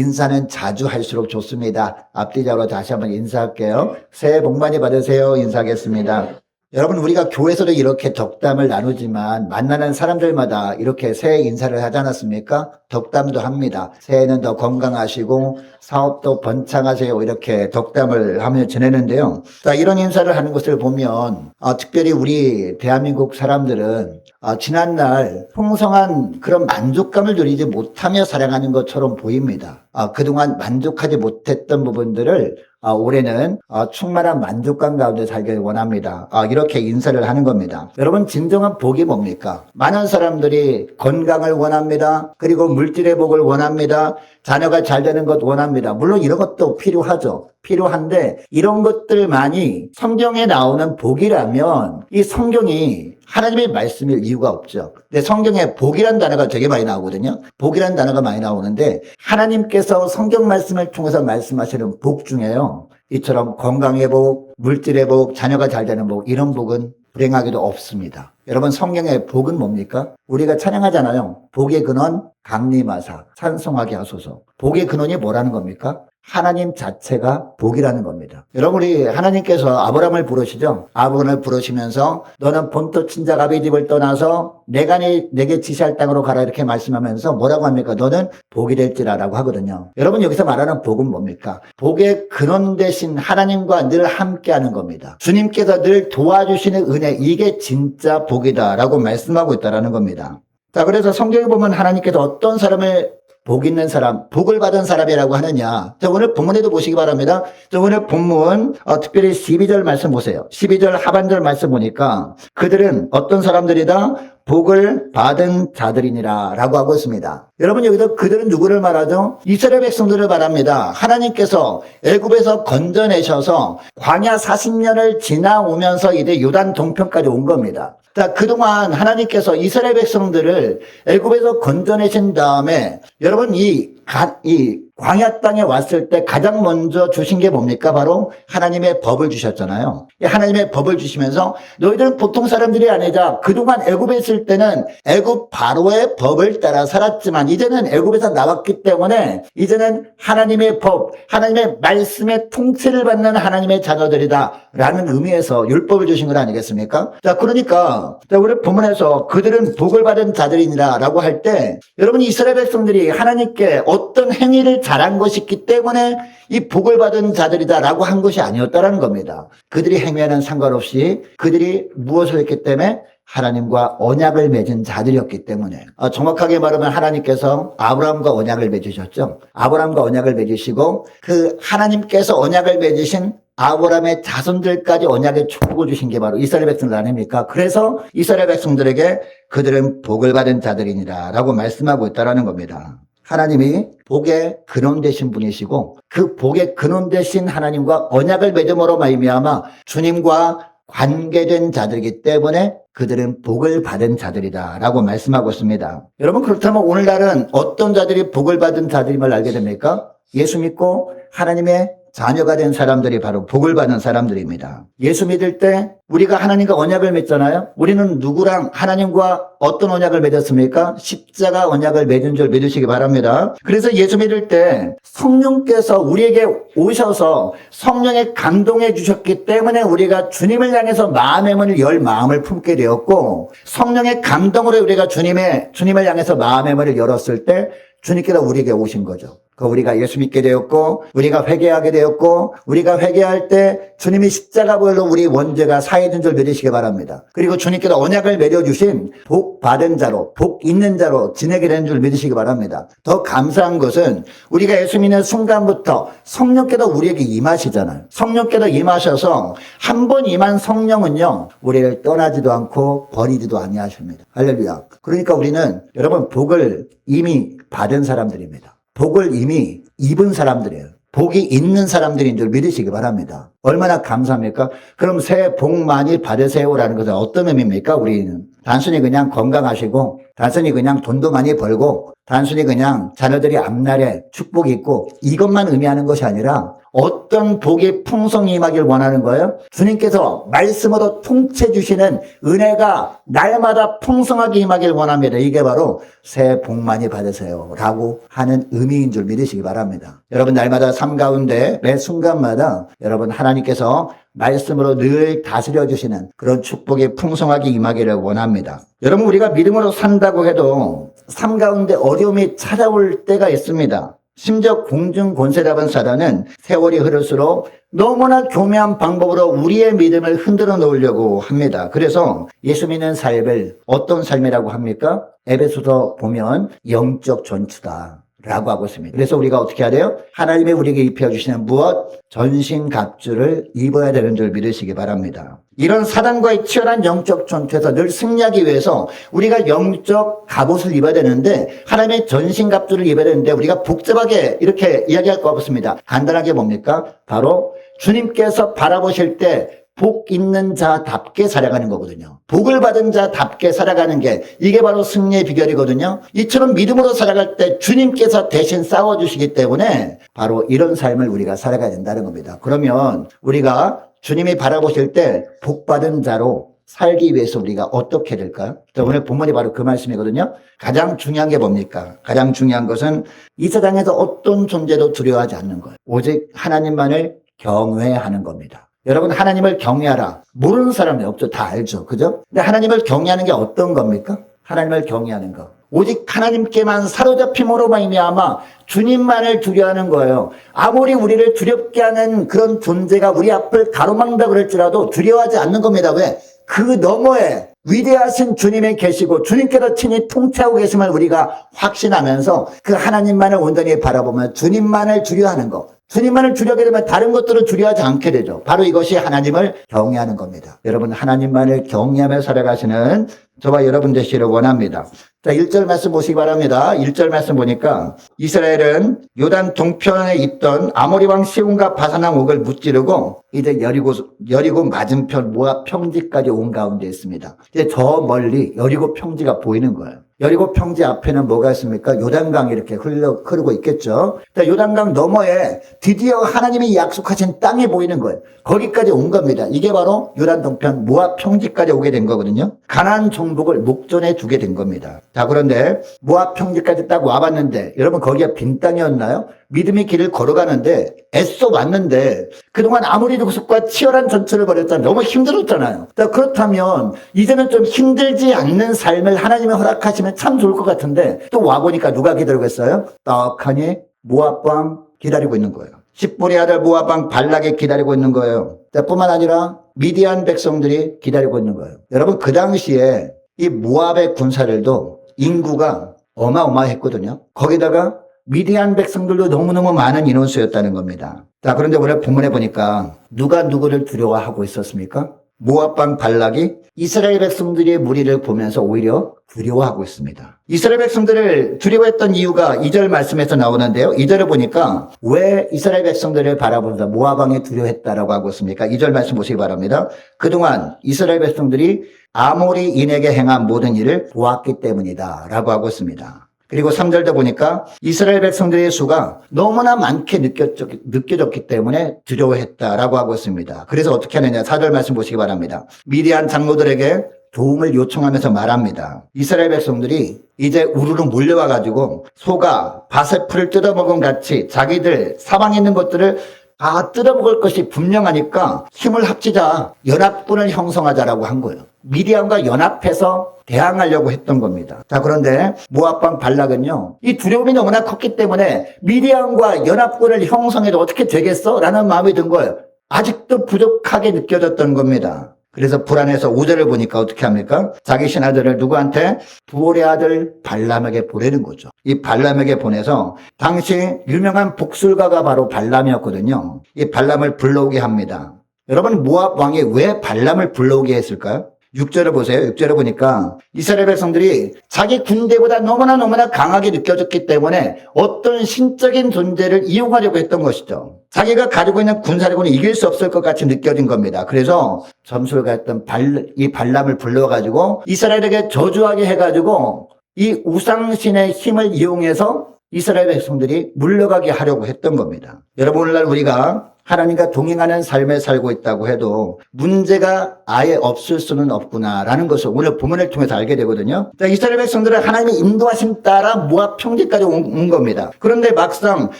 인사는 자주 할수록 좋습니다. 앞뒤적으로 다시 한번 인사할게요. 새해 복 많이 받으세요. 인사하겠습니다. 여러분, 우리가 교회에서도 이렇게 덕담을 나누지만 만나는 사람들마다 이렇게 새해 인사를 하지 않았습니까? 덕담도 합니다. 새해는 더 건강하시고 사업도 번창하세요. 이렇게 덕담을 하며 지내는데요. 자, 이런 인사를 하는 것을 보면 아, 특별히 우리 대한민국 사람들은 아, 지난날 풍성한 그런 만족감을 누리지 못하며 살아가는 것처럼 보입니다. 아, 그동안 만족하지 못했던 부분들을 아, 올해는 아, 충만한 만족감 가운데 살길 원합니다. 아, 이렇게 인사를 하는 겁니다. 여러분 진정한 복이 뭡니까? 많은 사람들이 건강을 원합니다. 그리고 물질의 복을 원합니다. 자녀가 잘 되는 것 원합니다. 물론 이런 것도 필요하죠. 필요한데 이런 것들만이 성경에 나오는 복이라면 이 성경이 하나님의 말씀일 이유가 없죠. 근데 성경에 복이란 단어가 되게 많이 나오거든요. 복이란 단어가 많이 나오는데 하나님께서 성경 말씀을 통해서 말씀하시는 복 중에요. 이처럼 건강의 복, 물질의 복, 자녀가 잘 되는 복 이런 복은 불행하게도 없습니다. 여러분 성경의 복은 뭡니까? 우리가 찬양하잖아요. 복의 근원 강림하사 찬송하게 하소서. 복의 근원이 뭐라는 겁니까? 하나님 자체가 복이라는 겁니다. 여러분 우리 하나님께서 아브라함을 부르시죠. 아브라함을 부르시면서 너는 본토 친자 아비 집을 떠나서 내가 네, 내게 지시할 땅으로 가라 이렇게 말씀하면서 뭐라고 합니까? 너는 복이 될지라라고 하거든요. 여러분 여기서 말하는 복은 뭡니까? 복의 근원 대신 하나님과 늘 함께하는 겁니다. 주님께서 늘 도와주시는 은혜 이게 진짜 복이다라고 말씀하고 있다라는 겁니다. 자, 그래서 성경에 보면 하나님께서 어떤 사람을 복 있는 사람, 복을 받은 사람이라고 하느냐. 자, 오늘 본문에도 보시기 바랍니다. 자, 오늘 본문, 어, 특별히 12절 말씀 보세요. 12절 하반절 말씀 보니까 그들은 어떤 사람들이다? 복을 받은 자들이니라 라고 하고 있습니다. 여러분 여기서 그들은 누구를 말하죠? 이스라엘 백성들을 말합니다. 하나님께서 애굽에서 건져내셔서 광야 40년을 지나오면서 이제 요단 동편까지 온 겁니다. 자, 그동안 하나님께서 이스라엘 백성들을 애굽에서 건져내신 다음에 여러분 이, 가- 이 광야 땅에 왔을 때 가장 먼저 주신 게 뭡니까? 바로 하나님의 법을 주셨잖아요. 이 하나님의 법을 주시면서 너희들은 보통 사람들이 아니자 그동안 애굽에 있을 때는 애굽 바로의 법을 따라 살았지만 이제는 애굽에서 나왔기 때문에 이제는 하나님의 법, 하나님의 말씀의 통치를 받는 하나님의 자녀들이다라는 의미에서 율법을 주신 것 아니겠습니까? 자, 그러니까 자, 우리 본문에서 그들은 복을 받은 자들이니라라고 할 때 여러분 이스라엘 백성들이 하나님께 어떤 행위를 잘한 것이기 때문에 이 복을 받은 자들이다라고 한 것이 아니었다라는 겁니다. 그들이 행위에는 상관없이 그들이 무엇을 했기 때문에 하나님과 언약을 맺은 자들이었기 때문에 아, 정확하게 말하면 하나님께서 아브라함과 언약을 맺으셨죠. 아브라함과 언약을 맺으시고 그 하나님께서 언약을 맺으신 아브라함의 자손들까지 언약의 축복을 주신 게 바로 이스라엘 백성들 아닙니까? 그래서 이스라엘 백성들에게 그들은 복을 받은 자들이니라 라고 말씀하고 있다라는 겁니다. 하나님이 복의 근원 되신 분이시고 그 복의 근원 되신 하나님과 언약을 맺음으로 말미암아 주님과 관계된 자들이기 때문에 그들은 복을 받은 자들이다라고 말씀하고 있습니다. 여러분 그렇다면 오늘날은 어떤 자들이 복을 받은 자들임을 알게 됩니까? 예수 믿고 하나님의 자녀가 된 사람들이 바로 복을 받는 사람들입니다. 예수 믿을 때 우리가 하나님과 언약을 맺잖아요. 우리는 누구랑 하나님과 어떤 언약을 맺었습니까? 십자가 언약을 맺은 줄 믿으시기 바랍니다. 그래서 예수 믿을 때 성령께서 우리에게 오셔서 성령의 감동해 주셨기 때문에 우리가 주님을 향해서 마음의 문을 열 마음을 품게 되었고 성령의 감동으로 우리가 주님의 주님을 향해서 마음의 문을 열었을 때 주님께서 우리에게 오신 거죠. 그 우리가 예수 믿게 되었고 우리가 회개하게 되었고 우리가 회개할 때 주님이 십자가별로 우리 원죄가 사해진 줄 믿으시기 바랍니다. 그리고 주님께서 언약을 맺어 주신 복 받은 자로 복 있는 자로 지내게 된줄 믿으시기 바랍니다. 더 감사한 것은 우리가 예수 믿는 순간부터 성령께서 우리에게 임하시잖아요. 성령께서 임하셔서 한 번 임한 성령은요 우리를 떠나지도 않고 버리지도 아니하십니다. 할렐루야. 그러니까 우리는 여러분 복을 이미 받은 사람들입니다. 복을 이미 입은 사람들이에요. 복이 있는 사람들인 줄 믿으시기 바랍니다. 얼마나 감사합니까? 그럼 새해 복 많이 받으세요라는 것은 어떤 의미입니까? 우리는 단순히 그냥 건강하시고 단순히 그냥 돈도 많이 벌고 단순히 그냥 자녀들이 앞날에 축복이 있고 이것만 의미하는 것이 아니라 어떤 복이 풍성히 임하길 원하는 거예요? 주님께서 말씀으로 통째 주시는 은혜가 날마다 풍성하게 임하길 원합니다. 이게 바로 새해 복 많이 받으세요. 라고 하는 의미인 줄 믿으시기 바랍니다. 여러분 날마다 삶 가운데 매 순간마다 여러분 하나님께서 말씀으로 늘 다스려 주시는 그런 축복이 풍성하게 임하기를 원합니다. 여러분 우리가 믿음으로 산다고 해도 삶 가운데 어려움이 찾아올 때가 있습니다. 심지어 공중 권세 잡은 사단은 세월이 흐를수록 너무나 교묘한 방법으로 우리의 믿음을 흔들어 놓으려고 합니다. 그래서 예수 믿는 삶을 어떤 삶이라고 합니까? 에베소서 보면 영적 전투다. 라고 하고 있습니다. 그래서 우리가 어떻게 해야 돼요? 하나님이 우리에게 입혀주시는 무엇? 전신갑주를 입어야 되는 줄 믿으시기 바랍니다. 이런 사단과의 치열한 영적 전투에서 늘 승리하기 위해서 우리가 영적 갑옷을 입어야 되는데 하나님의 전신갑주를 입어야 되는데 우리가 복잡하게 이렇게 이야기할 거 없습니다. 간단하게 뭡니까? 바로 주님께서 바라보실 때 복 있는 자답게 살아가는 거거든요. 복을 받은 자답게 살아가는 게 이게 바로 승리의 비결이거든요. 이처럼 믿음으로 살아갈 때 주님께서 대신 싸워주시기 때문에 바로 이런 삶을 우리가 살아가야 된다는 겁니다. 그러면 우리가 주님이 바라보실 때 복 받은 자로 살기 위해서 우리가 어떻게 될까요? 자, 오늘 본문이 바로 그 말씀이거든요. 가장 중요한 게 뭡니까? 가장 중요한 것은 이 세상에서 어떤 존재도 두려워하지 않는 거예요. 오직 하나님만을 경외하는 겁니다. 여러분 하나님을 경외하라. 모르는 사람이 없죠. 다 알죠. 그죠? 근데 하나님을 경외하는 게 어떤 겁니까? 하나님을 경외하는 거. 오직 하나님께만 사로잡힘으로 말미암아 주님만을 두려워하는 거예요. 아무리 우리를 두렵게 하는 그런 존재가 우리 앞을 가로막는다 그럴지라도 두려워하지 않는 겁니다. 왜? 그 너머에 위대하신 주님이 계시고 주님께서 친히 통치하고 계심을 우리가 확신하면서 그 하나님만을 온전히 바라보며 주님만을 두려워하는 것. 주님만을 두려게 되면 다른 것들을 두려워하지 않게 되죠. 바로 이것이 하나님을 경외하는 겁니다. 여러분 하나님만을 경외하며 살아가시는 저와 여러분 되시기를 원합니다. 자, 1절 말씀 보시기 바랍니다. 1절 말씀 보니까 이스라엘은 요단 동편에 있던 아모리 왕 시온과 바사왕 옥을 무찌르고 이제 여리고 여리고 맞은편 모압 평지까지 온 가운데 있습니다. 이제 저 멀리 여리고 평지가 보이는 거예요. 여리고 평지 앞에는 뭐가 있습니까? 요단강이 이렇게 흘러, 흐르고 있겠죠. 자, 요단강 너머에 드디어 하나님이 약속하신 땅이 보이는 거예요. 거기까지 온 겁니다. 이게 바로 요단 동편 모압 평지까지 오게 된 거거든요. 가나안 종복을 목전에 두게 된 겁니다. 자, 그런데 모압 평지까지 딱 와봤는데 여러분 거기가 빈 땅이었나요? 믿음의 길을 걸어가는데 애써 왔는데 그동안 아무리 족속과 치열한 전투를 벌였잖아요. 너무 힘들었잖아요. 자, 그렇다면 이제는 좀 힘들지 않는 삶을 하나님이 허락하시면 참 좋을 것 같은데 또 와보니까 누가 기다리고 있어요? 떡하니 모압방 기다리고 있는 거예요. 십불의 아들 모압방 발락에 기다리고 있는 거예요. 자, 뿐만 아니라 미디안 백성들이 기다리고 있는 거예요. 여러분 그 당시에 이 모압의 군사들도 인구가 어마어마했거든요. 거기다가 미디안 백성들도 너무너무 많은 인원수였다는 겁니다. 자, 그런데 오늘 본문에 보니까 누가 누구를 두려워하고 있었습니까? 모압방 발락이 이스라엘 백성들의 무리를 보면서 오히려 두려워하고 있습니다. 이스라엘 백성들을 두려워했던 이유가 2절 말씀에서 나오는데요. 2절을 보니까 왜 이스라엘 백성들을 바라보면서 모압왕이 두려워했다라고 하고 있습니까? 2절 말씀 보시기 바랍니다. 그동안 이스라엘 백성들이 아모리인에게 행한 모든 일을 보았기 때문이다 라고 하고 있습니다. 그리고 3절도 보니까 이스라엘 백성들의 수가 너무나 많게 느껴졌, 느껴졌 기 때문에 두려워했다라고 하고 있습니다. 그래서 어떻게 하느냐. 4절 말씀 보시기 바랍니다. 미디안 장로들에게 도움을 요청하면서 말합니다. 이스라엘 백성들이 이제 우르르 몰려와 가지고 소가 밭의 풀을 뜯어먹은 같이 자기들 사방에 있는 것들을 다 뜯어먹을 것이 분명하니까 힘을 합치자 연합군을 형성하자라고 한 거예요. 미디안과 연합해서 대항하려고 했던 겁니다. 자, 그런데 모압방 발락은요, 이 두려움이 너무나 컸기 때문에 미디안과 연합군을 형성해도 어떻게 되겠어? 라는 마음이 든 거예요. 아직도 부족하게 느껴졌던 겁니다. 그래서 불안해서 우절을 보니까 어떻게 합니까? 자기 신하들을 누구한테? 부올의 아들 발람에게 보내는 거죠. 이 발람에게 보내서 당시 유명한 복술가가 바로 발람이었거든요. 이 발람을 불러오게 합니다. 여러분 모압 왕이 왜 발람을 불러오게 했을까요? 6절을 보세요. 6절을 보니까 이스라엘 백성들이 자기 군대보다 너무나 너무나 강하게 느껴졌기 때문에 어떤 신적인 존재를 이용하려고 했던 것이죠. 자기가 가지고 있는 군사력으로는 이길 수 없을 것 같이 느껴진 겁니다. 그래서 점수를 갔던 발, 이 발람을 불러가지고 이스라엘에게 저주하게 해가지고 이 우상신의 힘을 이용해서 이스라엘 백성들이 물러가게 하려고 했던 겁니다. 여러분 오늘날 우리가 하나님과 동행하는 삶에 살고 있다고 해도 문제가 아예 없을 수는 없구나라는 것을 오늘 본문을 통해서 알게 되거든요. 자, 이스라엘 백성들은 하나님의 인도하심 따라 모압 평지까지 온, 온 겁니다. 그런데 막상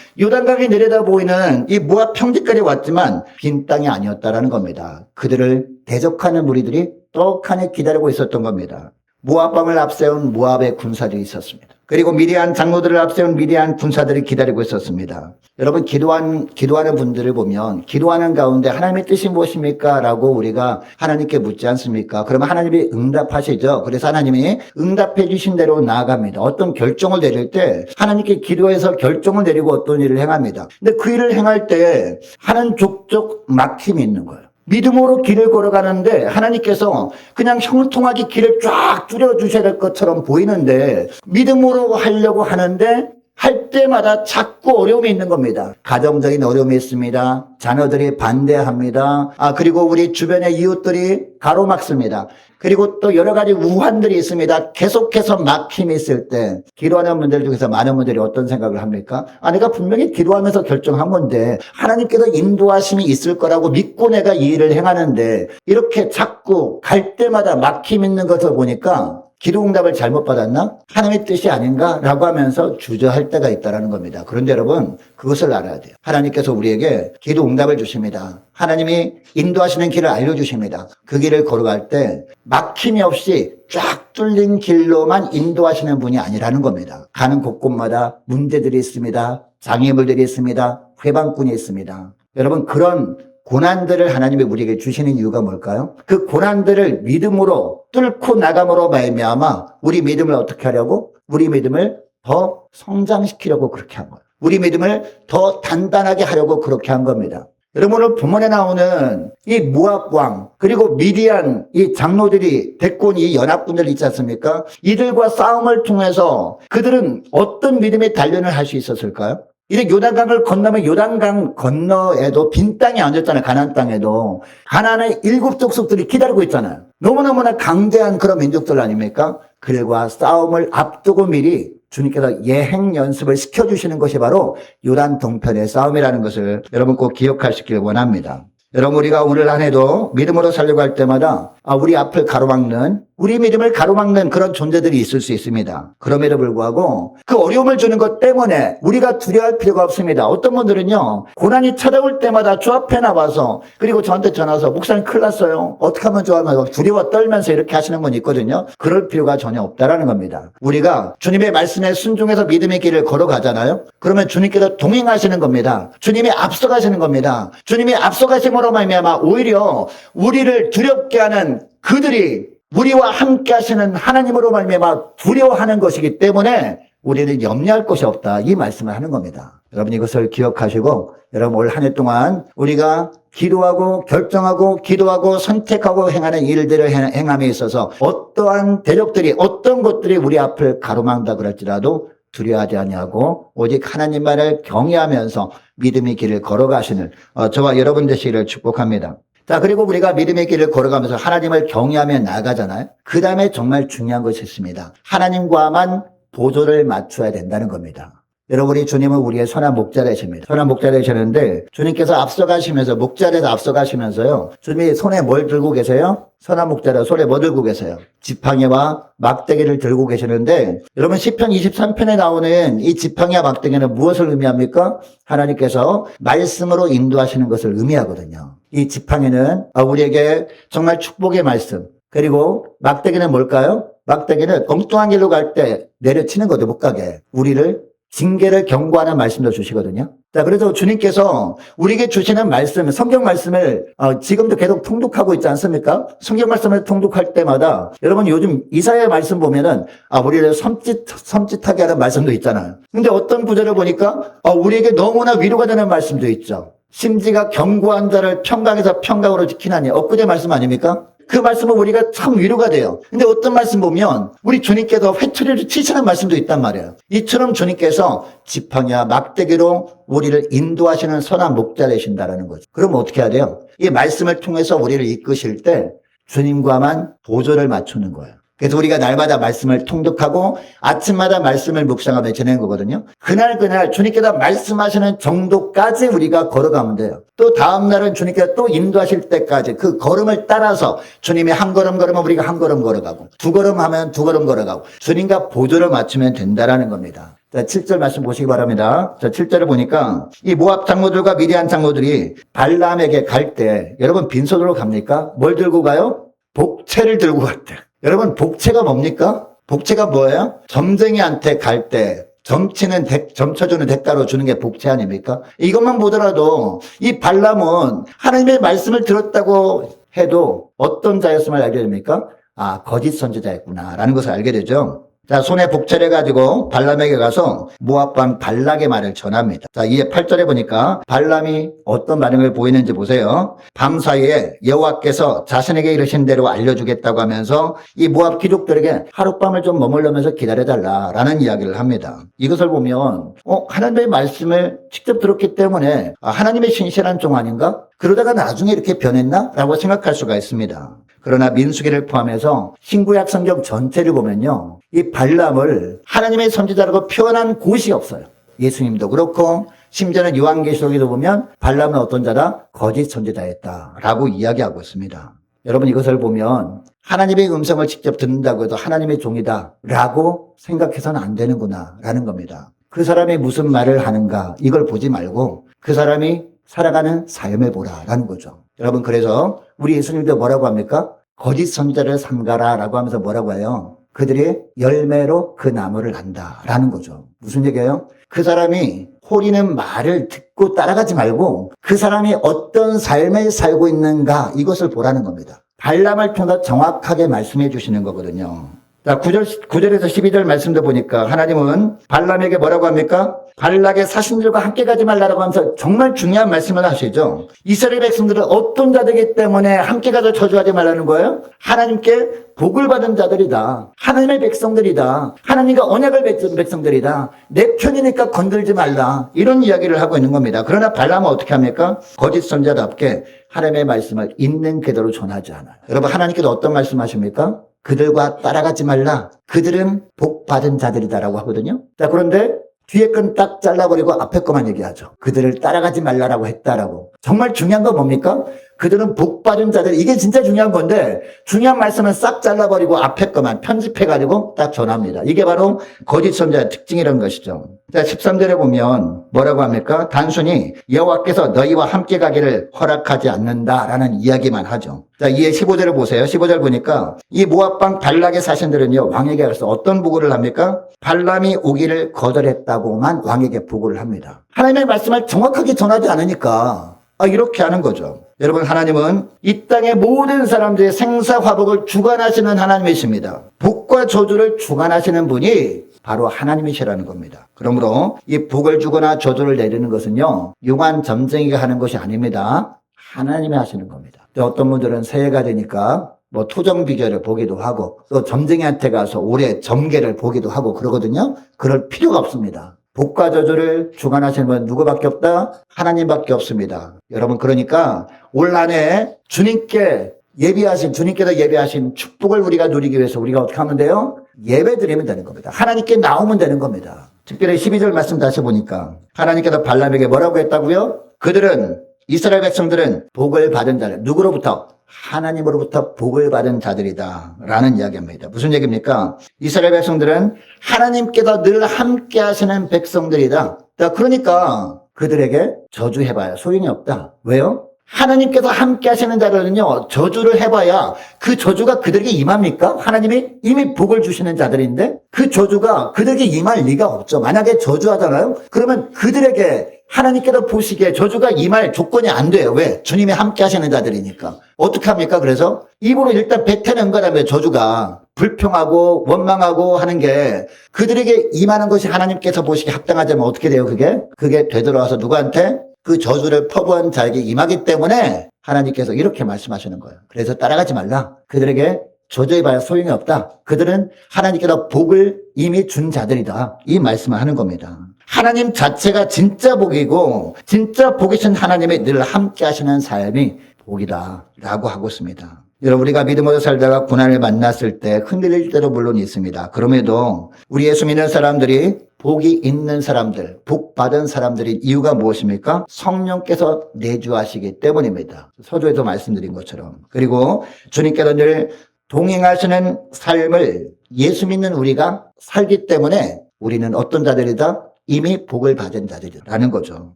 요단강이 내려다 보이는 이 모압 평지까지 왔지만 빈 땅이 아니었다라는 겁니다. 그들을 대적하는 무리들이 떡하니 기다리고 있었던 겁니다. 모압 방을 앞세운 모압의 군사들이 있었습니다. 그리고 미디안 장로들을 앞세운 미디안 군사들이 기다리고 있었습니다. 여러분 기도한 기도하는 분들을 보면 기도하는 가운데 하나님의 뜻이 무엇입니까? 라고 우리가 하나님께 묻지 않습니까? 그러면 하나님이 응답하시죠. 그래서 하나님이 응답해 주신 대로 나아갑니다. 어떤 결정을 내릴 때 하나님께 기도해서 결정을 내리고 어떤 일을 행합니다. 근데 그 일을 행할 때 하는 족족 막힘이 있는 거예요. 믿음으로 길을 걸어가는데 하나님께서 그냥 형통하게 길을 쫙 뚫어주셔야 될 것처럼 보이는데 믿음으로 하려고 하는데 할 때마다 자꾸 어려움이 있는 겁니다. 가정적인 어려움이 있습니다. 자녀들이 반대합니다. 아, 그리고 우리 주변의 이웃들이 가로막습니다. 그리고 또 여러 가지 우환들이 있습니다. 계속해서 막힘이 있을 때 기도하는 분들 중에서 많은 분들이 어떤 생각을 합니까? 아, 내가 분명히 기도하면서 결정한 건데 하나님께서 인도하심이 있을 거라고 믿고 내가 이 일을 행하는데 이렇게 자꾸 갈 때마다 막힘 있는 것을 보니까 기도 응답을 잘못 받았나? 하나님의 뜻이 아닌가라고 하면서 주저할 때가 있다라는 겁니다. 그런데 여러분 그것을 알아야 돼요. 하나님께서 우리에게 기도 응답을 주십니다. 하나님이 인도하시는 길을 알려주십니다. 그 길을 걸어갈 때 막힘이 없이 쫙 뚫린 길로만 인도하시는 분이 아니라는 겁니다. 가는 곳곳마다 문제들이 있습니다. 장애물들이 있습니다. 회방꾼이 있습니다. 여러분 그런 고난들을 하나님이 우리에게 주시는 이유가 뭘까요? 그 고난들을 믿음으로 뚫고 나감으로 말미암아 우리 믿음을 어떻게 하려고? 우리 믿음을 더 성장시키려고 그렇게 한 거예요. 우리 믿음을 더 단단하게 하려고 그렇게 한 겁니다. 여러분 오늘 본문에 나오는 이 모압 왕 그리고 미디안 이 장로들이 온이 연합군들 있지 않습니까? 이들과 싸움을 통해서 그들은 어떤 믿음의 단련을 할 수 있었을까요? 이제 요단강을 건너면 요단강 건너에도 빈 땅이 아니었잖아요. 가나안 땅에도. 가나안의 일곱 족속들이 기다리고 있잖아요. 너무너무나 강대한 그런 민족들 아닙니까? 그들과 싸움을 앞두고 미리 주님께서 예행 연습을 시켜주시는 것이 바로 요단 동편의 싸움이라는 것을 여러분 꼭 기억하시길 원합니다. 여러분 우리가 오늘 한 해도 믿음으로 살려고 할 때마다 아, 우리 앞을 가로막는 우리 믿음을 가로막는 그런 존재들이 있을 수 있습니다. 그럼에도 불구하고 그 어려움을 주는 것 때문에 우리가 두려워할 필요가 없습니다. 어떤 분들은요 고난이 찾아올 때마다 주 앞에 나와서 그리고 저한테 전화 와서 목사님 큰일 났어요. 어떻게 하면 좋아하면 두려워 떨면서 이렇게 하시는 분이 있거든요. 그럴 필요가 전혀 없다라는 겁니다. 우리가 주님의 말씀에 순종해서 믿음의 길을 걸어가잖아요. 그러면 주님께서 동행하시는 겁니다. 주님이 앞서가시는 겁니다. 주님이 앞서가 심으로 말미암아 오히려 우리를 두렵게 하는 그들이 우리와 함께 하시는 하나님으로 말미암아 두려워하는 것이기 때문에 우리는 염려할 것이 없다. 이 말씀을 하는 겁니다. 여러분 이것을 기억하시고 여러분 올 한 해 동안 우리가 기도하고 결정하고 기도하고 선택하고 행하는 일들을 행- 행함에 있어서 어떠한 대적들이 어떤 것들이 우리 앞을 가로막는다 그럴지라도 두려워하지 아니하고 오직 하나님만을 경외하면서 믿음의 길을 걸어가시는 어, 저와 여러분 되시기를 축복합니다. 자, 그리고 우리가 믿음의 길을 걸어가면서 하나님을 경외하며 나가잖아요. 그 다음에 정말 중요한 것이 있습니다. 하나님과만 보조를 맞춰야 된다는 겁니다. 여러분이 주님은 우리의 선한 목자 되십니다. 선한 목자 되시는데 주님께서 앞서가시면서 목자에서 앞서가시면서요. 주님이 손에 뭘 들고 계세요? 선한 목자라 손에 뭐 들고 계세요? 지팡이와 막대기를 들고 계시는데 여러분 시편 23편에 나오는 이 지팡이와 막대기는 무엇을 의미합니까? 하나님께서 말씀으로 인도하시는 것을 의미하거든요. 이 지팡이는 아, 우리에게 정말 축복의 말씀 그리고 막대기는 뭘까요? 막대기는 엉뚱한 길로 갈 때 내려치는 거죠, 못 가게. 우리를 징계를 경고하는 말씀도 주시거든요. 자, 그래서 주님께서 우리에게 주시는 말씀, 성경 말씀을 어, 지금도 계속 통독하고 있지 않습니까? 성경 말씀을 통독할 때마다 여러분 요즘 이사야 말씀 보면은 아, 우리를 섬짓 섬짓하게 하는 말씀도 있잖아요. 근데 어떤 구절을 보니까 아, 우리에게 너무나 위로가 되는 말씀도 있죠. 심지가 경고한 자를 평강에서 평강으로 지키나니 엊그제 말씀 아닙니까? 그 말씀은 우리가 참 위로가 돼요. 근데 어떤 말씀 보면 우리 주님께서 회초리를 치시는 말씀도 있단 말이에요. 이처럼 주님께서 지팡이와 막대기로 우리를 인도하시는 선한 목자 되신다라는 거죠. 그럼 어떻게 해야 돼요? 이 말씀을 통해서 우리를 이끄실 때 주님과만 보조를 맞추는 거예요. 그래서 우리가 날마다 말씀을 통독하고 아침마다 말씀을 묵상하며 지내는 거거든요. 그날 그날 주님께서 말씀하시는 정도까지 우리가 걸어가면 돼요. 또 다음 날은 주님께서 또 인도하실 때까지 그 걸음을 따라서 주님이 한 걸음 걸으면 우리가 한 걸음 걸어가고 두 걸음 하면 두 걸음 걸어가고 주님과 보조를 맞추면 된다라는 겁니다. 자, 7절 말씀 보시기 바랍니다. 자, 7절을 보니까 이 모압 장로들과 미디안 장로들이 발람에게 갈 때 여러분 빈손으로 갑니까? 뭘 들고 가요? 복채를 들고 갔대. 여러분 복채가 뭡니까? 복채가 뭐예요? 점쟁이한테 갈 때 점치는 대, 점쳐주는 대가로 주는 게 복채 아닙니까? 이것만 보더라도 이 발람은 하나님의 말씀을 들었다고 해도 어떤 자였음을 알게 됩니까? 아 거짓 선지자였구나라는 것을 알게 되죠. 자, 손에 복채를 가지고 발람에게 가서 모압방 발락의 말을 전합니다. 자, 이에 8절에 보니까 발람이 어떤 반응을 보이는지 보세요. 밤 사이에 여호와께서 자신에게 이르신 대로 알려주겠다고 하면서 이 모압 귀족들에게 하룻밤을 좀 머물러면서 기다려달라라는 이야기를 합니다. 이것을 보면 어, 하나님의 말씀을 직접 들었기 때문에 아, 하나님의 신실한 종 아닌가? 그러다가 나중에 이렇게 변했나? 라고 생각할 수가 있습니다. 그러나 민수기를 포함해서 신구약 성경 전체를 보면요. 이 발람을 하나님의 선지자라고 표현한 곳이 없어요. 예수님도 그렇고 심지어는 요한계시록에도 보면 발람은 어떤 자다? 거짓 선지자였다라고 이야기하고 있습니다. 여러분 이것을 보면 하나님의 음성을 직접 듣는다고 해도 하나님의 종이다라고 생각해서는 안 되는구나라는 겁니다. 그 사람이 무슨 말을 하는가 이걸 보지 말고 그 사람이 살아가는 삶을 보라라는 거죠. 여러분 그래서 우리 예수님도 뭐라고 합니까? 거짓 선지자를 삼가라라고 하면서 뭐라고 해요? 그들이 열매로 그 나무를 난다라는 거죠. 무슨 얘기예요? 그 사람이 호리는 말을 듣고 따라가지 말고 그 사람이 어떤 삶을 살고 있는가 이것을 보라는 겁니다. 발람을 통해 정확하게 말씀해 주시는 거거든요. 자, 9절, 9절에서 12절 말씀도 보니까 하나님은 발람에게 뭐라고 합니까? 발락의 사신들과 함께 가지 말라라고 하면서 정말 중요한 말씀을 하시죠. 이스라엘 백성들은 어떤 자들이기 때문에 함께 가서 저주하지 말라는 거예요? 하나님께 복을 받은 자들이다. 하나님의 백성들이다. 하나님과 언약을 맺은 백성들이다. 내 편이니까 건들지 말라. 이런 이야기를 하고 있는 겁니다. 그러나 발람은 어떻게 합니까? 거짓 선자답게 하나님의 말씀을 있는 그대로 전하지 않아요. 여러분 하나님께서 어떤 말씀하십니까? 그들과 따라가지 말라. 그들은 복 받은 자들이다라고 하거든요. 자, 그런데 뒤에 건 딱 잘라버리고 앞에 것만 얘기하죠. 그들을 따라가지 말라라고 했다라고. 정말 중요한 건 뭡니까? 그들은 복 받은 자들. 이게 진짜 중요한 건데 중요한 말씀은 싹 잘라버리고 앞에 것만 편집해가지고 딱 전합니다. 이게 바로 거짓 선자의 특징이라는 것이죠. 자, 13절에 보면 뭐라고 합니까? 단순히 여호와께서 너희와 함께 가기를 허락하지 않는다라는 이야기만 하죠. 자, 이에 15절을 보세요. 15절 보니까 이 모압방 발락의 사신들은요, 왕에게 가서 어떤 보고를 합니까? 발람이 오기를 거절했다고만 왕에게 보고를 합니다. 하나님의 말씀을 정확하게 전하지 않으니까 아, 이렇게 하는 거죠. 여러분, 하나님은 이 땅의 모든 사람들의 생사화복을 주관하시는 하나님이십니다. 복과 저주를 주관하시는 분이 바로 하나님이시라는 겁니다. 그러므로 이 복을 주거나 저주를 내리는 것은요, 용한 점쟁이가 하는 것이 아닙니다. 하나님이 하시는 겁니다. 또 어떤 분들은 새해가 되니까 뭐 토정 비결을 보기도 하고 또 점쟁이한테 가서 올해 점괘를 보기도 하고 그러거든요. 그럴 필요가 없습니다. 복과 저주를 주관하시는 분 누구밖에 없다? 하나님밖에 없습니다. 여러분 그러니까 올 한해 주님께 예비하신 주님께서 예비하신 축복을 우리가 누리기 위해서 우리가 어떻게 하면 돼요? 예배 드리면 되는 겁니다. 하나님께 나오면 되는 겁니다. 특별히 12절 말씀 다시 보니까 하나님께서 발람에게 뭐라고 했다고요? 그들은 이스라엘 백성들은 복을 받은 자들 누구로부터 하나님으로부터 복을 받은 자들이다 라는 이야기입니다. 무슨 얘기입니까? 이스라엘 백성들은 하나님께서 늘 함께 하시는 백성들이다. 자, 그러니까 그들에게 저주해봐야 소용이 없다. 왜요? 하나님께서 함께 하시는 자들은요, 저주를 해봐야 그 저주가 그들에게 임합니까? 하나님이 이미 복을 주시는 자들인데 그 저주가 그들에게 임할 리가 없죠. 만약에 저주하잖아요? 그러면 그들에게 하나님께서 보시기에 저주가 임할 조건이 안 돼요. 왜? 주님이 함께 하시는 자들이니까. 어떻게 합니까? 그래서 입으로 일단 뱉어낸 거라며 저주가 불평하고 원망하고 하는 게 그들에게 임하는 것이 하나님께서 보시기에 합당하자면 어떻게 돼요? 그게? 그게 되돌아와서 누구한테? 그 저주를 퍼부은 자에게 임하기 때문에 하나님께서 이렇게 말씀하시는 거예요. 그래서 따라가지 말라. 그들에게 저주해봐야 소용이 없다. 그들은 하나님께서 복을 이미 준 자들이다. 이 말씀을 하는 겁니다. 하나님 자체가 진짜 복이고 진짜 복이신 하나님이 늘 함께 하시는 삶이 복이다. 라고 하고 있습니다. 여러분 우리가 믿음으로 살다가 고난을 만났을 때 흔들릴 때도 물론 있습니다. 그럼에도 우리 예수 믿는 사람들이 복이 있는 사람들, 복 받은 사람들의 이유가 무엇입니까? 성령께서 내주하시기 때문입니다. 서두에서 말씀드린 것처럼. 그리고 주님께서 늘 동행하시는 삶을 예수 믿는 우리가 살기 때문에 우리는 어떤 자들이다? 이미 복을 받은 자들이라는 거죠.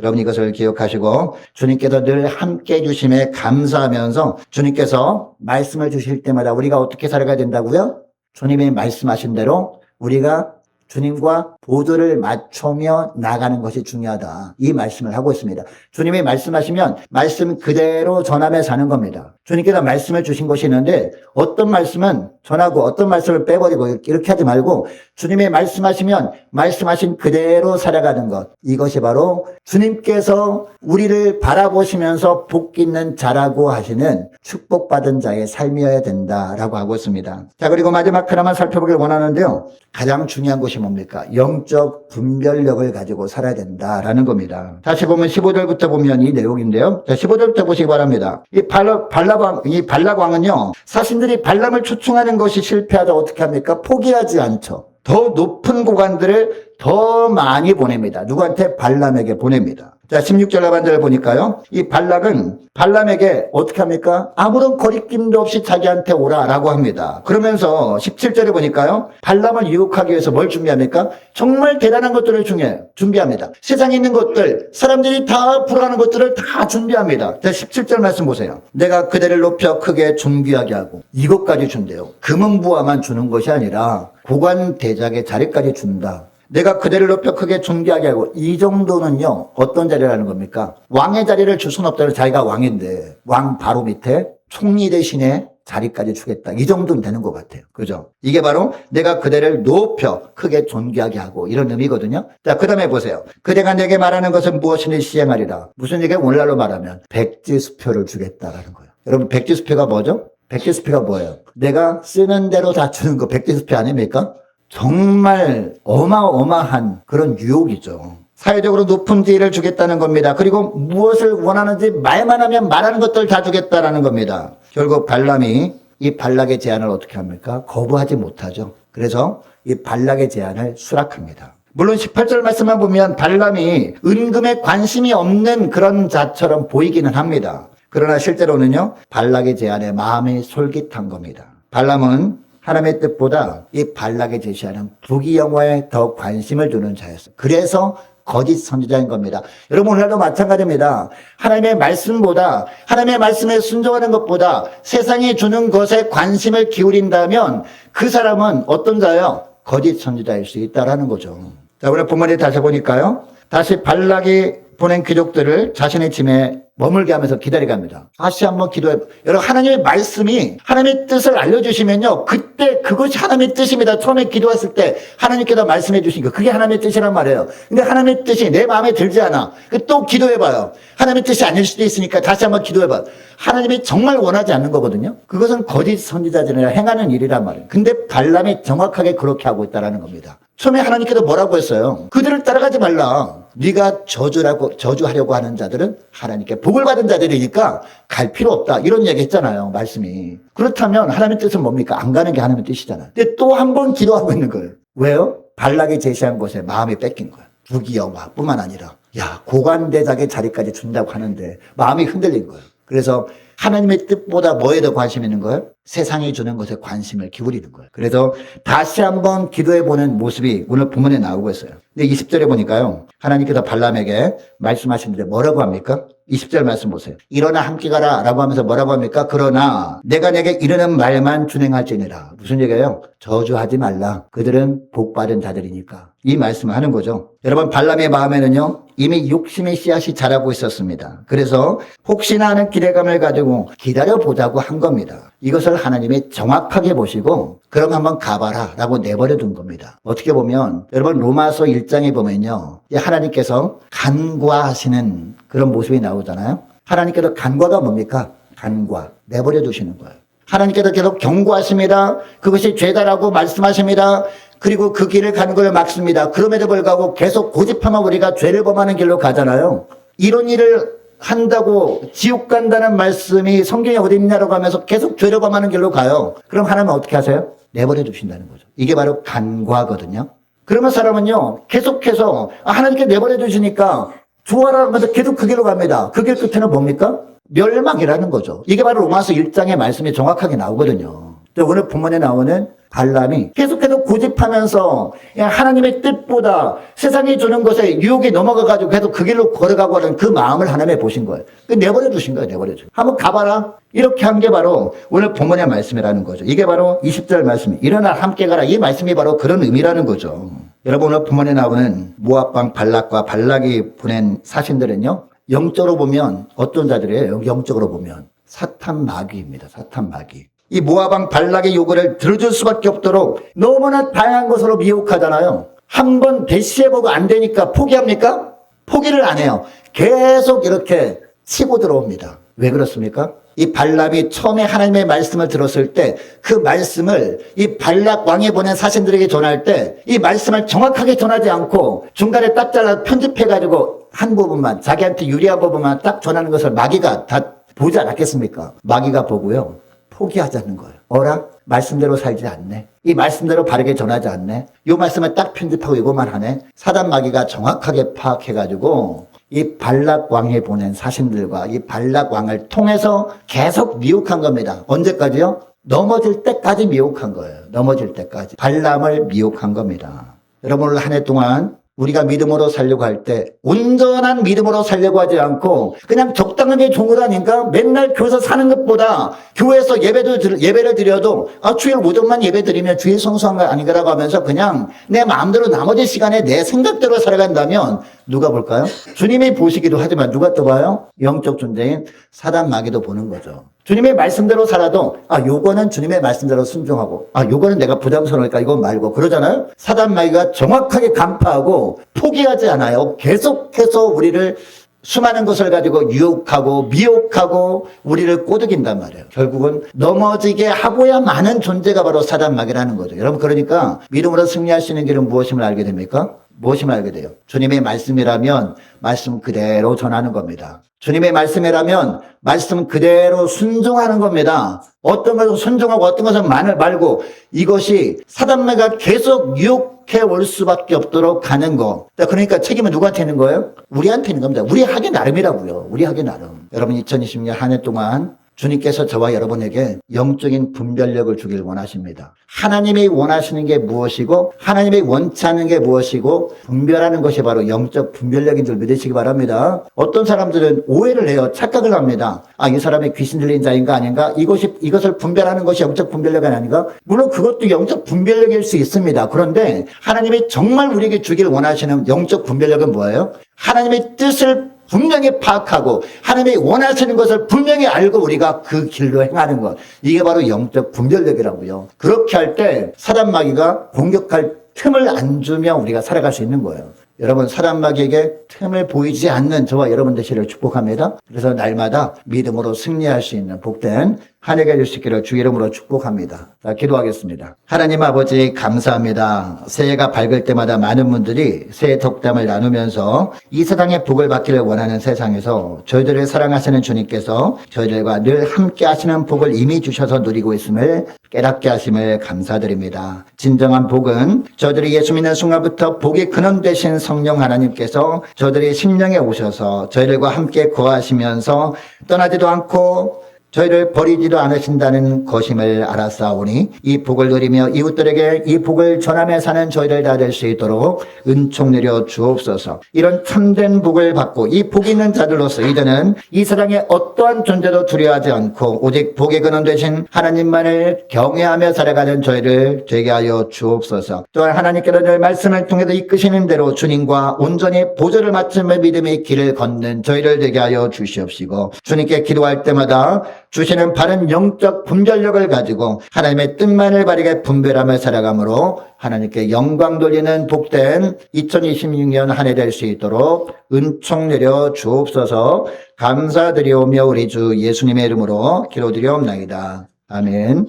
여러분 이것을 기억하시고 주님께서 늘 함께 해주심에 감사하면서 주님께서 말씀을 주실 때마다 우리가 어떻게 살아가야 된다고요? 주님이 말씀하신 대로 우리가 주님과 보조를 맞추며 나가는 것이 중요하다. 이 말씀을 하고 있습니다. 주님이 말씀하시면 말씀 그대로 전하며 사는 겁니다. 주님께서 말씀을 주신 것이 있는데 어떤 말씀은 전하고 어떤 말씀을 빼버리고 이렇게 하지 말고 주님이 말씀하시면 말씀하신 그대로 살아가는 것. 이것이 바로 주님께서 우리를 바라보시면서 복 있는 자라고 하시는 축복받은 자의 삶이어야 된다라고 하고 있습니다. 자, 그리고 마지막 하나만 살펴보길 원하는데요. 가장 중요한 것이 뭡니까? 영적 분별력을 가지고 살아야 된다라는 겁니다. 다시 보면 15절부터 보면 이 내용인데요. 자, 15절부터 보시기 바랍니다. 이 발라 광, 이 발라광은요, 사신들이 발람을 추충하는 것이 실패하다 어떻게 합니까? 포기하지 않죠. 더 높은 고관들을 더 많이 보냅니다. 누구한테? 발람에게 보냅니다. 자, 16절 하반절을 보니까요. 이 발락은 발람에게 어떻게 합니까? 아무런 거리낌도 없이 자기한테 오라라고 합니다. 그러면서 17절에 보니까요. 발람을 유혹하기 위해서 뭘 준비합니까? 정말 대단한 것들을 중에 준비합니다. 세상에 있는 것들, 사람들이 다 불안한 것들을 다 준비합니다. 자, 17절 말씀 보세요. 내가 그대를 높여 크게 존귀하게 하고 이것까지 준대요. 금은부화만 주는 것이 아니라 고관 대작의 자리까지 준다. 내가 그대를 높여 크게 존귀하게 하고 이 정도는요 어떤 자리라는 겁니까? 왕의 자리를 줄 수는 없다는 자기가 왕인데 왕 바로 밑에 총리 대신에 자리까지 주겠다. 이 정도는 되는 것 같아요. 그죠? 이게 바로 내가 그대를 높여 크게 존귀하게 하고 이런 의미거든요. 자, 그 다음에 보세요. 그대가 내게 말하는 것은 무엇이니 시행하리라. 무슨 얘기가 오늘날로 말하면 백지수표를 주겠다라는 거예요. 여러분 백지수표가 뭐죠? 백지수표가 뭐예요? 내가 쓰는 대로 다 주는 거 백지수표 아닙니까? 정말 어마어마한 그런 유혹이죠. 사회적으로 높은 지위를 주겠다는 겁니다. 그리고 무엇을 원하는지 말만 하면 말하는 것들 다 주겠다라는 겁니다. 결국 발람이 이 발락의 제안을 어떻게 합니까? 거부하지 못하죠. 그래서 이 발락의 제안을 수락합니다. 물론 18절 말씀만 보면 발람이 은금에 관심이 없는 그런 자처럼 보이기는 합니다. 그러나 실제로는요, 발락의 제안에 마음이 솔깃한 겁니다. 발람은 하나님의 뜻보다 이 발락에 제시하는 부귀 영화에 더 관심을 두는 자였어요. 그래서 거짓 선지자인 겁니다. 여러분 오늘도 마찬가지입니다. 하나님의 말씀보다 하나님의 말씀에 순종하는 것보다 세상이 주는 것에 관심을 기울인다면 그 사람은 어떤 자요? 거짓 선지자일 수 있다라는 거죠. 자, 오늘 본문에 다시 보니까요. 다시 발락이 보낸 귀족들을 자신의 짐에 머물게 하면서 기다리게 합니다. 다시 한번 기도해. 여러분, 하나님의 말씀이 하나님의 뜻을 알려주시면요. 그때 그것이 하나님의 뜻입니다. 처음에 기도했을 때 하나님께서 말씀해 거. 그게 하나님의 뜻이란 말이에요. 근데 하나님의 뜻이 내 마음에 들지 않아. 또 기도해봐요. 하나님의 뜻이 아닐 수도 있으니까 다시 한번 기도해봐요. 하나님이 정말 원하지 않는 거거든요. 그것은 거짓 선지자들이라 행하는 일이란 말이에요. 근데 발람이 정확하게 그렇게 하고 있다는 겁니다. 처음에 하나님께서 뭐라고 했어요? 그들을 따라가지 말라. 네가 저주라고 저주하려고 하는 자들은 하나님께 복을 받은 자들이니까 갈 필요 없다. 이런 얘기 했잖아요. 말씀이. 그렇다면 하나님의 뜻은 뭡니까? 안 가는 게 하나님의 뜻이잖아요. 근데 또 한 번 기도하고 있는 거예요. 왜요? 발락이 제시한 곳에 마음이 뺏긴 거예요. 부귀영화뿐만 아니라 야 고관대작의 자리까지 준다고 하는데 마음이 흔들린 거예요. 그래서 하나님의 뜻보다 뭐에 더 관심 있는 거예요? 세상이 주는 것에 관심을 기울이는 거예요. 그래서 다시 한번 기도해 보는 모습이 오늘 본문에 나오고 있어요. 근데 20절에 보니까요. 하나님께서 발람에게 말씀하시는데 뭐라고 합니까? 20절 말씀 보세요. 일어나 함께 가라 라고 하면서 뭐라고 합니까? 그러나 내가 내게 이르는 말만 준행할지니라. 무슨 얘기예요? 저주하지 말라. 그들은 복받은 자들이니까. 이 말씀을 하는 거죠. 여러분 발람의 마음에는요. 이미 욕심의 씨앗이 자라고 있었습니다. 그래서 혹시나 하는 기대감을 가지고 기다려보자고 한 겁니다. 이것을 하나님이 정확하게 보시고 그럼 한번 가봐라 라고 내버려 둔 겁니다. 어떻게 보면 여러분 로마서 1장에 보면요. 하나님께서 간과하시는 그런 모습이 나오잖아요. 하나님께서 간과가 뭡니까? 간과. 내버려 두시는 거예요. 하나님께서 계속 경고하십니다. 그것이 죄다라고 말씀하십니다. 그리고 그 길을 가는 걸 막습니다. 그럼에도 불구하고 계속 고집하면 우리가 죄를 범하는 길로 가잖아요. 이런 일을 한다고 지옥 간다는 말씀이 성경에 어디 있냐라고 하면서 계속 죄를 범하는 길로 가요. 그럼 하나님은 어떻게 하세요? 내버려 두신다는 거죠. 이게 바로 간과거든요. 그러면 사람은요, 계속해서 아, 하나님께 내버려 두시니까 좋아라 하면서 계속 그 길로 갑니다. 그 길 끝에는 뭡니까? 멸망이라는 거죠. 이게 바로 로마서 1장의 말씀이 정확하게 나오거든요. 오늘 본문에 나오는 발람이 계속해서 고집하면서 하나님의 뜻보다 세상이 주는 것에 유혹이 넘어가가지고 계속 그 길로 걸어가고 하는 그 마음을 하나님이 보신 거예요. 그 내버려 두신 거예요, 내버려 두신. 한번 가봐라. 이렇게 한 게 바로 오늘 본문의 말씀이라는 거죠. 이게 바로 20절 말씀. 일어나 함께 가라. 이 말씀이 바로 그런 의미라는 거죠. 여러분 오늘 본문에 나오는 모압방 발락과 발락이 보낸 사신들은요. 영적으로 보면 어떤 자들이에요? 영적으로 보면 사탄 마귀입니다. 사탄 마귀. 이 모아방 발락의 요구를 들어줄 수밖에 없도록 너무나 다양한 것으로 미혹하잖아요. 한 번 대시해보고 안 되니까 포기합니까? 포기를 안 해요. 계속 이렇게 치고 들어옵니다. 왜 그렇습니까? 이 발람이 처음에 하나님의 말씀을 들었을 때 그 말씀을 이 발락 왕이 보낸 사신들에게 전할 때 이 말씀을 정확하게 전하지 않고 중간에 딱 잘라 편집해가지고 한 부분만 자기한테 유리한 부분만 딱 전하는 것을 마귀가 다 보지 않았겠습니까? 마귀가 보고요. 포기하자는 거예요. 어라? 말씀대로 살지 않네. 이 말씀대로 바르게 전하지 않네. 이 말씀을 딱 편집하고 이것만 하네. 사단 마귀가 정확하게 파악해가지고 이 발락 왕이 보낸 사신들과 이 발락 왕을 통해서 계속 미혹한 겁니다. 언제까지요? 넘어질 때까지 미혹한 거예요. 넘어질 때까지. 발람을 미혹한 겁니다. 여러분 오늘 한 해 동안 우리가 믿음으로 살려고 할 때 온전한 믿음으로 살려고 하지 않고 그냥 적당하게 종을 하니까 맨날 교회에서 사는 것보다 교회에서 예배도 드- 예배를 드려도 아 주일 오전만 예배 드리면 주일 성수한 거 아닌가라고 하면서 그냥 내 마음대로 나머지 시간에 내 생각대로 살아간다면 누가 볼까요? 주님이 보시기도 하지만 누가 또 봐요? 영적 존재인 사단 마귀도 보는 거죠. 주님의 말씀대로 살아도 아 요거는 주님의 말씀대로 순종하고 아 요거는 내가 부담스러우니까 이건 말고 그러잖아요. 사단 마귀가 정확하게 간파하고 포기하지 않아요. 계속해서 우리를 수많은 것을 가지고 유혹하고 미혹하고 우리를 꼬드긴단 말이에요. 결국은 넘어지게 하고야 많은 존재가 바로 사단 마귀라는 거죠. 여러분 그러니까 믿음으로 승리할 수 있는 길은 무엇임을 알게 됩니까? 무엇임을 알게 돼요? 주님의 말씀이라면 말씀 그대로 전하는 겁니다. 주님의 말씀이라면 말씀 그대로 순종하는 겁니다. 어떤 것은 순종하고 어떤 것은 말- 말고 이것이 사단매가 계속 유혹해 올 수밖에 없도록 가는 거. 그러니까 책임은 누구한테 있는 거예요? 우리한테 있는 겁니다. 우리 하기 나름이라고요. 우리 하기 나름. 여러분 2020년 한 해 동안 주님께서 저와 여러분에게 영적인 분별력을 주길 원하십니다. 하나님이 원하시는 게 무엇이고 하나님이 원치 않는 게 무엇이고 분별하는 것이 바로 영적 분별력인 줄 믿으시기 바랍니다. 어떤 사람들은 오해를 해요. 착각을 합니다. 아, 이 사람이 귀신 들린 자인가 아닌가? 이것이 이것을 분별하는 것이 영적 분별력이 아닌가? 물론 그것도 영적 분별력일 수 있습니다. 그런데 하나님이 정말 우리에게 주길 원하시는 영적 분별력은 뭐예요? 하나님의 뜻을 분명히 파악하고 하나님이 원하시는 것을 분명히 알고 우리가 그 길로 행하는 것. 이게 바로 영적 분별력이라고요. 그렇게 할 때 사단 마귀가 공격할 틈을 안 주면 우리가 살아갈 수 있는 거예요. 여러분 사단 마귀에게 틈을 보이지 않는 저와 여러분 되시를 축복합니다. 그래서 날마다 믿음으로 승리할 수 있는 복된 한 해가 될수 있기를 주 이름으로 축복합니다. 자, 기도하겠습니다. 하나님 아버지 감사합니다. 새해가 밝을 때마다 많은 분들이 새해 덕담을 나누면서 이 세상의 복을 받기를 원하는 세상에서 저희들을 사랑하시는 주님께서 저희들과 늘 함께 하시는 복을 이미 주셔서 누리고 있음을 깨닫게 하심을 감사드립니다. 진정한 복은 저들이 예수 믿는 순간부터 복의 근원 되신 성령 하나님께서 저들이 심령에 오셔서 저희들과 함께 거하시면서 떠나지도 않고 저희를 버리지도 않으신다는 것임을 알았사오니 이 복을 누리며 이웃들에게 이 복을 전하며 사는 저희들 다될 수 있도록 은총 내려 주옵소서. 이런 참된 복을 받고 이복 있는 자들로서 이제는 이 세상의 어떠한 존재도 두려워하지 않고 오직 복의 근원 되신 하나님만을 경외하며 살아가는 저희를 되게 하여 주옵소서. 또한 하나님께서 늘 말씀을 통해서 이끄시는 대로 주님과 온전히 보조를 맞추며 믿음의 길을 걷는 저희를 되게 하여 주시옵시고 주님께 기도할 때마다 주시는 바른 영적 분별력을 가지고 하나님의 뜻만을 바르게 분별하며 살아가므로 하나님께 영광 돌리는 복된 2026년 한 해 될 수 있도록 은총 내려 주옵소서 감사드리오며 우리 주 예수님의 이름으로 기도드리옵나이다. 아멘.